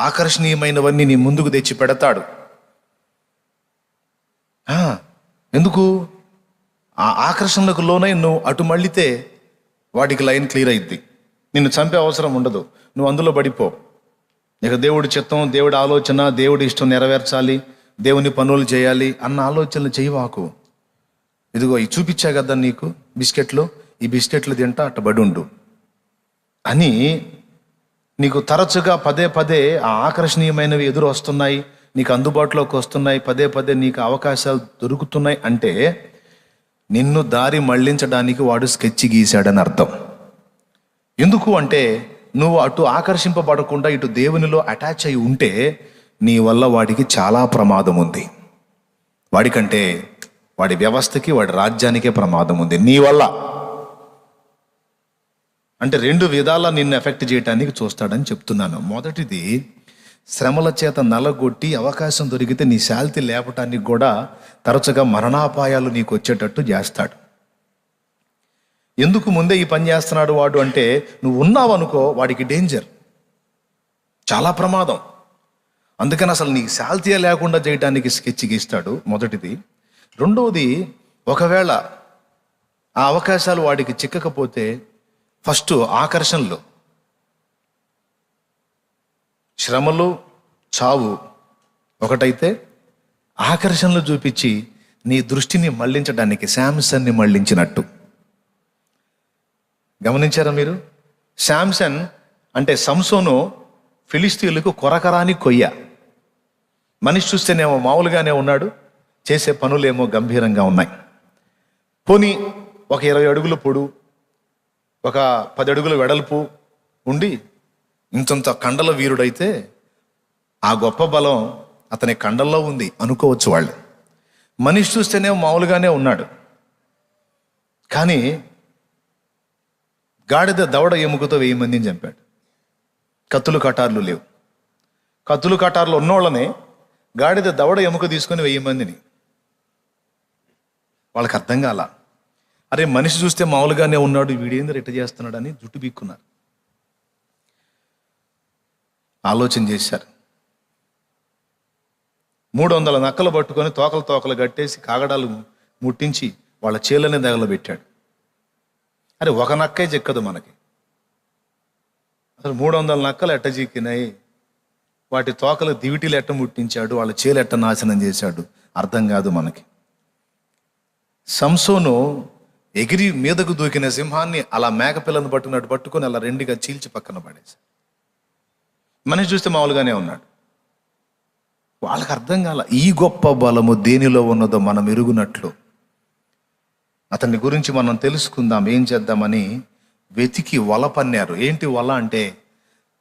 ఆకర్షణీయమైనవన్నీ నీ ముందుకు తెచ్చి పెడతాడు. ఎందుకు? ఆ ఆకర్షణలకు లోనై నువ్వు అటు మళ్ళితే వాటికి లైన్ క్లియర్ అయింది నిన్ను చంపే అవసరం ఉండదు. నువ్వు అందులో పడిపో. ఇక దేవుడి చిత్తం దేవుడి ఆలోచన దేవుడి ఇష్టం నెరవేర్చాలి. దేవుని పనులు చేయాలి అన్న ఆలోచనలు చేయవాకు. ఇదిగో ఈ చూపించా కదా నీకు? బిస్కెట్లు? ఈ బిస్కెట్లు తింటా అట్ట బడి ఉండు అని నీకు తరచుగా పదే పదే ఆ ఆకర్షణీయమైనవి ఎదురు వస్తున్నాయి నీకు అందుబాటులోకి వస్తున్నాయి పదే పదే నీకు అవకాశాలు దొరుకుతున్నాయి అంటే నిన్ను దారి మళ్ళించడానికి వాడు స్కెచ్ గీశాడని అర్థం. ఎందుకు అంటే నువ్వు అటు ఆకర్షింపబడకుండా ఇటు దేవునిలో అటాచ్ అయి ఉంటే నీ వల్ల వాడికి చాలా ప్రమాదం ఉంది. వాడికంటే వాడి వ్యవస్థకి వాడి రాజ్యానికే ప్రమాదం ఉంది. నీ వల్ల. అంటే రెండు విధాల నిన్ను ఎఫెక్ట్ చేయడానికి చూస్తాడని చెప్తున్నాను. మొదటిది శ్రమల చేత నలగొట్టి అవకాశం దొరికితే నీ శాల్తి లేపటానికి కూడా తరచుగా మరణాపాయాలు నీకు వచ్చేటట్టు చేస్తాడు. ఎందుకు ముందే ఈ పని చేస్తున్నాడు వాడు అంటే నువ్వు ఉన్నావు అనుకో వాడికి డేంజర్ చాలా ప్రమాదం. అందుకని అసలు నీకు శాల్తీయే లేకుండా చేయడానికి స్కెచ్ గీస్తాడు మొదటిది. రెండవది ఒకవేళ ఆ అవకాశాలు వాడికి చిక్కకపోతే ఫస్ట్ ఆకర్షణలు. శ్రమలు చావు. ఒకటైతే ఆకర్షణలు చూపించి నీ దృష్టిని మళ్ళించడానికి శాంసన్ని మళ్ళించినట్టు. గమనించారా మీరు? శాంసన్ అంటే సంసోను ఫిలిస్తీన్లకు కొరకరాని కొయ్య. మనిషి చూస్తేనేమో మామూలుగానే ఉన్నాడు చేసే పనులేమో గంభీరంగా ఉన్నాయి. పోనీ ఒక ఇరవై అడుగుల పొడు ఒక పది అడుగుల వెడల్పు ఉండి ఇంతంత కండల వీరుడైతే ఆ గొప్ప బలం అతని కండల్లో ఉంది అనుకోవచ్చు వాళ్ళు. మనిషి చూస్తేనే మామూలుగానే ఉన్నాడు. కానీ గాడిద దవడ ఎముకతో వెయ్యి మందిని చంపాడు. కత్తులు కటార్లు లేవు. కత్తులు కటార్లు ఉన్నోళ్ళనే గాడిద దవడ ఎముక తీసుకొని వెయ్యి మందిని. వాళ్ళకి అర్థం కాల? అరే మనిషి చూస్తే మామూలుగానే ఉన్నాడు వీడేంది రెట్ట చేస్తున్నాడని జుట్టు బీక్కున్నారు ఆలోచన చేశారు. మూడు వందల నక్కలు పట్టుకొని తోకలు తోకలు కట్టేసి కాగడాలు ముట్టించి వాళ్ళ చేలనే పెట్టాడు. అరే ఒక నక్కే చెక్కదు మనకి. అసలు మూడు వందల నక్కలు ఎట్ట చిక్కినాయి వాటి తోకలు దివిటీలు ఎట్ట ముట్టించాడు? వాళ్ళ చేలు ఎట్ట నాశనం చేశాడు? అర్థం కాదు మనకి. సంసోను ఎగిరి మీదకు దూకిన సింహాన్ని అలా మేకపిల్లను పట్టుకున్నట్టు పట్టుకొని అలా రెండుగా చీల్చి పక్కన పడేసి మనిషి చూస్తే మామూలుగానే ఉన్నాడు. వాళ్ళకి అర్థం కాల ఈ గొప్ప బలము దేనిలో ఉన్నదో మనం ఎరుగునట్లు. అతని గురించి మనం తెలుసుకుందాం ఏం చేద్దామని వెతికి వల పన్నారు. ఏంటి వల అంటే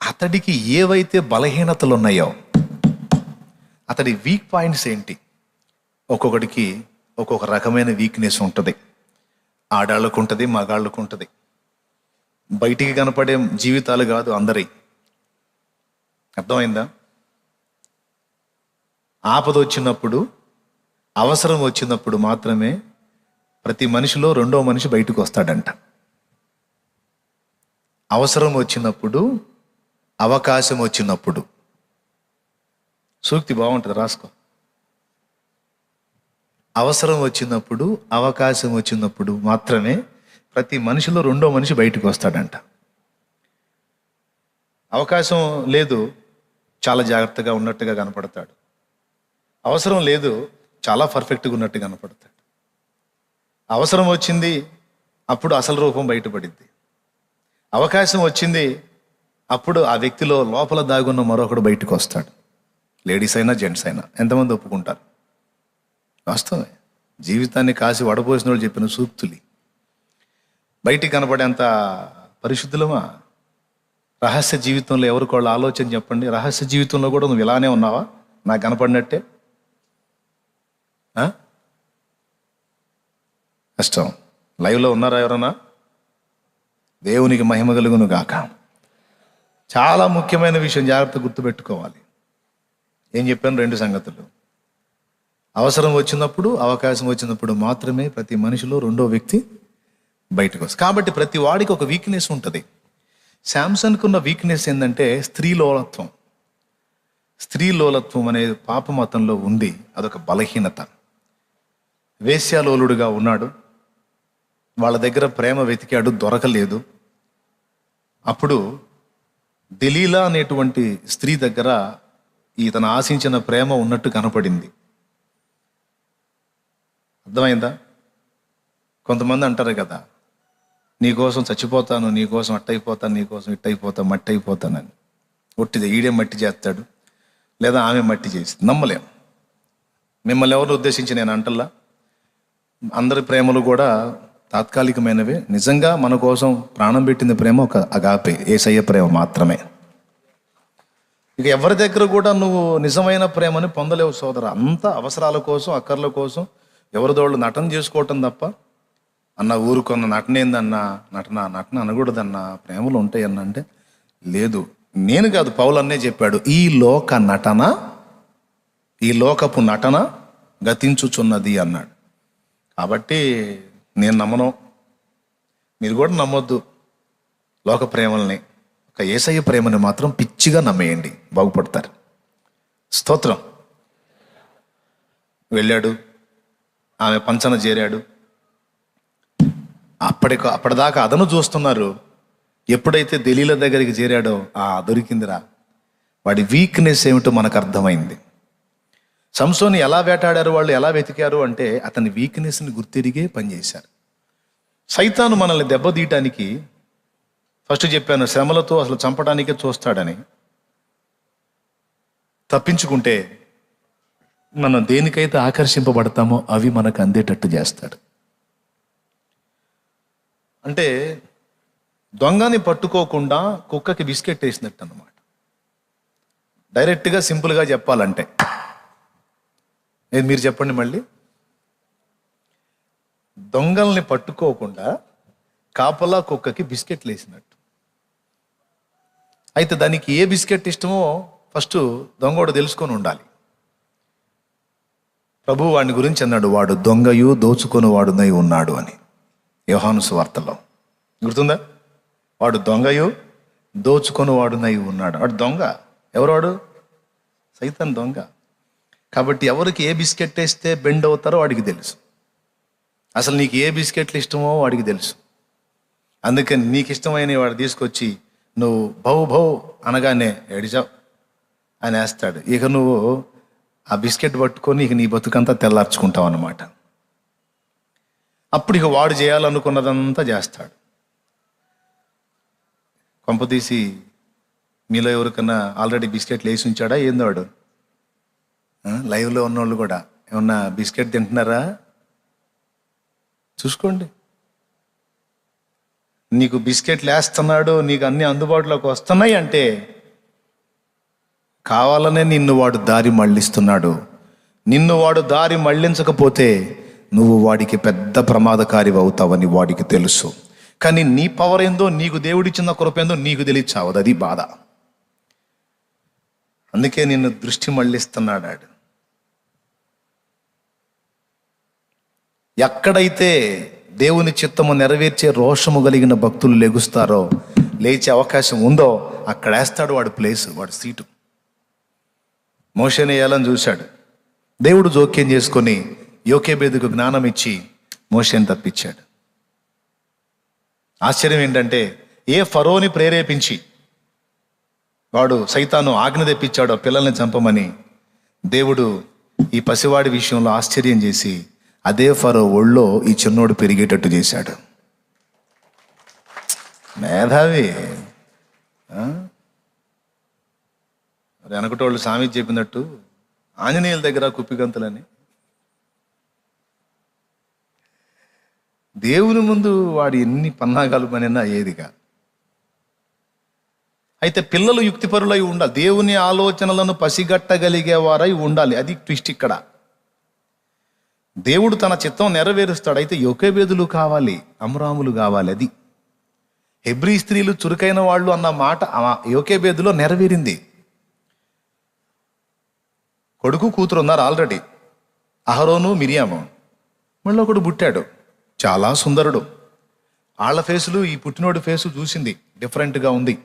అతడికి ఏవైతే బలహీనతలు ఉన్నాయో అతడి వీక్ పాయింట్స్ ఏంటి? ఒక్కొక్కడికి ఒక్కొక్క రకమైన వీక్నెస్ ఉంటుంది. ఆడాళ్ళకు ఉంటుంది మగాళ్ళకు ఉంటుంది బయటికి కనపడే జీవితాలు కాదు అందరి. అర్థమైందా? ఆపద వచ్చినప్పుడు అవసరం వచ్చినప్పుడు మాత్రమే ప్రతి మనిషిలో రెండో మనిషి బయటకు వస్తాడంట అవసరం వచ్చినప్పుడు అవకాశం వచ్చినప్పుడు. సూక్తి బాగుంటుంది రాసుకో. అవసరం వచ్చినప్పుడు అవకాశం వచ్చినప్పుడు మాత్రమే ప్రతి మనిషిలో రెండో మనిషి బయటకు వస్తాడంట. అవకాశం లేదు చాలా జాగ్రత్తగా ఉన్నట్టుగా కనపడతాడు. అవసరం లేదు చాలా పర్ఫెక్ట్గా ఉన్నట్టు కనపడతాడు. అవసరం వచ్చింది అప్పుడు అసలు రూపం బయటపడింది అవకాశం వచ్చింది అప్పుడు ఆ వ్యక్తిలో లోపల దాగున్న మరొకడు బయటకు వస్తాడు. లేడీస్ అయినా జెంట్స్ అయినా ఎంతమంది ఒప్పుకుంటారు? వాస్తవమే. జీవితాన్ని కాసి వడపోసిన వాళ్ళు చెప్పిన సూక్తులు. బయటికి కనపడేంత పరిశుద్ధులమా? రహస్య జీవితంలో ఎవరికి వాళ్ళ ఆలోచన చెప్పండి. రహస్య జీవితంలో కూడా నువ్వు ఇలానే ఉన్నావా? నాకు కనపడినట్టే? కష్టం. లైవ్లో ఉన్నారా ఎవరన్నా? దేవునికి మహిమ కలుగును గాక. చాలా ముఖ్యమైన విషయం జాగ్రత్త గుర్తుపెట్టుకోవాలి. ఏం చెప్పాను? రెండు సంగతులు. అవసరం వచ్చినప్పుడు అవకాశం వచ్చినప్పుడు మాత్రమే ప్రతి మనిషిలో రెండో వ్యక్తి బయటకు వస్తుంది. కాబట్టి ప్రతి వాడికి ఒక వీక్నెస్ ఉంటుంది. శాంసన్కు ఉన్న వీక్నెస్ ఏంటంటే స్త్రీలోలత్వం స్త్రీ లోలత్వం అనే పాపమతంలో ఉంది అదొక బలహీనత. వేశ్యాలోలుడుగా ఉన్నాడు. వాళ్ళ దగ్గర ప్రేమ వెతికాడు దొరకలేదు. అప్పుడు దిలీలా అనేటువంటి స్త్రీ దగ్గర ఇతను ఆశించిన ప్రేమ ఉన్నట్టు కనపడింది. అర్థమైందా? కొంతమంది అంటారు కదా నీకోసం చచ్చిపోతాను నీకోసం అట్టయిపోతాను నీకోసం ఇట్టయిపోతాను మట్టి అయిపోతానని ఒట్టిదే ఈడే మట్టి చేస్తాడు లేదా ఆమె మట్టి చేసి నమ్మలేం. మిమ్మల్ని ఎవరు ఉద్దేశించి నేను అంటల్లా అందరి ప్రేమలు కూడా తాత్కాలికమైనవే. నిజంగా మన కోసం ప్రాణం పెట్టిన ప్రేమ ఒక అగాపే ఏసయ్య ప్రేమ మాత్రమే. ఇక ఎవరి దగ్గర కూడా నువ్వు నిజమైన ప్రేమని పొందలేవు సోదర. అంత అవసరాల కోసం అక్కర్ల కోసం ఎవరిదోళ్ళు నటన చేసుకోవటం తప్ప? అన్న ఊరుకున్న నటన ఏందన్నా? నటన నటన అనకూడదన్నా ప్రేమలు ఉంటాయన్న అంటే లేదు. నేను కాదు పౌలన్నే చెప్పాడు. ఈ లోక నటన ఈ లోకపు నటన గతించుచున్నది అన్నాడు. కాబట్టి నేను నమ్మను. మీరు కూడా నమ్మొద్దు. లోక ప్రేమల్ని ఒక ఏసయ్య ప్రేమని మాత్రం పిచ్చిగా నమ్మేయండి. బాగుపడతారు. స్తోత్రం. వెళ్ళాడు. ఆమె పంచన చేరాడు. అప్పటి అప్పటిదాకా అదను చూస్తున్నారు. ఎప్పుడైతే ఢిల్లీల దగ్గరికి చేరాడో ఆ దొరికిందిరా. వాడి వీక్నెస్ ఏమిటో మనకు అర్థమైంది. సంసోని ఎలా వేటాడారు వాళ్ళు ఎలా వెతికారు అంటే అతని వీక్నెస్ని గుర్తిరిగే పనిచేశారు సైతాను మనల్ని దెబ్బతీయటానికి ఫస్ట్ చెప్పాను శ్రమలతో అసలు చంపడానికే చూస్తాడని. తప్పించుకుంటే మనం దేనికైతే ఆకర్షింపబడతామో అవి మనకు అందేటట్టు చేస్తాడు. అంటే దొంగని పట్టుకోకుండా కుక్కకి బిస్కెట్ వేసినట్టు అనమాట డైరెక్ట్గా సింపుల్గా చెప్పాలంటే. నేను మీరు చెప్పండి మళ్ళీ. దొంగల్ని పట్టుకోకుండా కాపలా కుక్కకి బిస్కెట్లు వేసినట్టు అయితే దానికి ఏ బిస్కెట్ ఇష్టమో ఫస్ట్ దొంగోడు తెలుసుకొని ఉండాలి. ప్రభు వాడిని గురించి అన్నాడు వాడు దొంగయు దోచుకొని వాడునై ఉన్నాడు అని. యోహాను సువార్తలో. గుర్తుందా? వాడు దొంగయు దోచుకొని వాడునై ఉన్నాడు. వాడు దొంగ. ఎవరు వాడు సైతం దొంగ. కాబట్టి ఎవరికి ఏ బిస్కెట్ వేస్తే బెండ్ అవుతారో వాడికి తెలుసు. అసలు నీకు ఏ బిస్కెట్లు ఇష్టమో వాడికి తెలుసు. అందుకని నీకు ఇష్టమైన వాడు తీసుకొచ్చి నువ్వు భౌ భౌ అనగానే ఎడిచావు అని వేస్తాడు ఇక నువ్వు ఆ బిస్కెట్ పట్టుకొని ఇక నీ బతుకంతా తెల్లార్చుకుంటావు అనమాట అప్పుడు ఇక వాడు చేయాలనుకున్నదంతా చేస్తాడు. కొంపతీసి మీలో ఎవరికన్నా ఆల్రెడీ బిస్కెట్లు వేసి ఉంచాడా? ఏందో వాడు? లైవ్లో ఉన్నోళ్ళు కూడా. ఏమన్నా బిస్కెట్ తింటున్నారా? చూసుకోండి. నీకు బిస్కెట్లు వేస్తున్నాడు నీకు అన్ని అందుబాటులోకి వస్తున్నాయి అంటే కావాలనే నిన్ను వాడు దారి మళ్ళిస్తున్నాడు. నిన్ను వాడు దారి మళ్ళించకపోతే నువ్వు వాడికి పెద్ద ప్రమాదకారి అవుతావని వాడికి తెలుసు. కానీ నీ పవర్ ఏందో నీకు దేవుడిచ్చిన కృపేందో నీకు తెలియచావదు అది బాధ. అందుకే నిన్ను దృష్టి మళ్ళిస్తున్నాడు ఎక్కడైతే దేవుని చిత్తము నెరవేర్చే రోషము కలిగిన భక్తులు లెగుస్తారో లేచే అవకాశం ఉందో అక్కడ వేస్తాడు వాడు ప్లేస్ వాడు సీటు మోషని వేయాలని చూశాడు. దేవుడు జోక్యం చేసుకొని యోకేబేదుకు జ్ఞానం ఇచ్చి మోషని తప్పించాడు. ఆశ్చర్యం ఏంటంటే ఏ ఫరోని ప్రేరేపించి వాడు సైతాను ఆజ్ఞ తెప్పించాడో పిల్లల్ని చంపమని దేవుడు ఈ పసివాడి విషయంలో ఆశ్చర్యం చేసి అదే ఫరో ఒళ్ళో ఈ చిన్నోడు పెరిగేటట్టు చేశాడు. మేధావి ఆ? మరి వెనకటోళ్ళు స్వామి చెప్పినట్టు ఆంజనేయుల దగ్గర కుప్పిగంతులని. దేవుని ముందు వాడు ఎన్ని పన్నాగాలు పనినా ఏది కాదు అయితే పిల్లలు యుక్తిపరులై ఉండాలి. దేవుని ఆలోచనలను పసిగట్టగలిగేవారై ఉండాలి. అది ట్విస్ట్ ఇక్కడ. దేవుడు తన చిత్తం నెరవేరుస్తాడు. అయితే యొకేబేదులు కావాలి అమరాములు కావాలి అది. హెబ్రీ స్త్రీలు చురుకైన వాళ్ళు అన్న మాట యోకేబేదులో నెరవేరింది. కొడుకు కూతురు ఉన్నారు ఆల్రెడీ. అహరోను మిరియాము. మళ్ళీ ఒకడు పుట్టాడు. చాలా సుందరుడు. వాళ్ళ ఫేసులు ఈ పుట్టినోడి ఫేసు చూసింది. డిఫరెంట్గా ఉంది.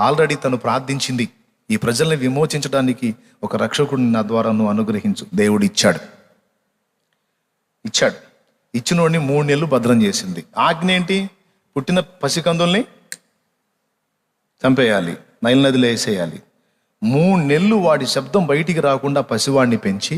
ఆల్రెడీ తను ప్రార్థించింది. ఈ ప్రజల్ని విమోచించడానికి ఒక రక్షకుడిని నా ద్వారా నువ్వు అనుగ్రహించు. దేవుడు ఇచ్చాడు. ఇచ్చాడు. ఇచ్చినోడిని మూడు నెలలు భద్రం చేసింది. ఆజ్ఞ ఏంటి? పుట్టిన పసికందుల్ని చంపేయాలి. నైల్ నదిలో వేసేయాలి. మూడు నెలలు వాడి శబ్దం బయటికి రాకుండా పసివాడిని పెంచి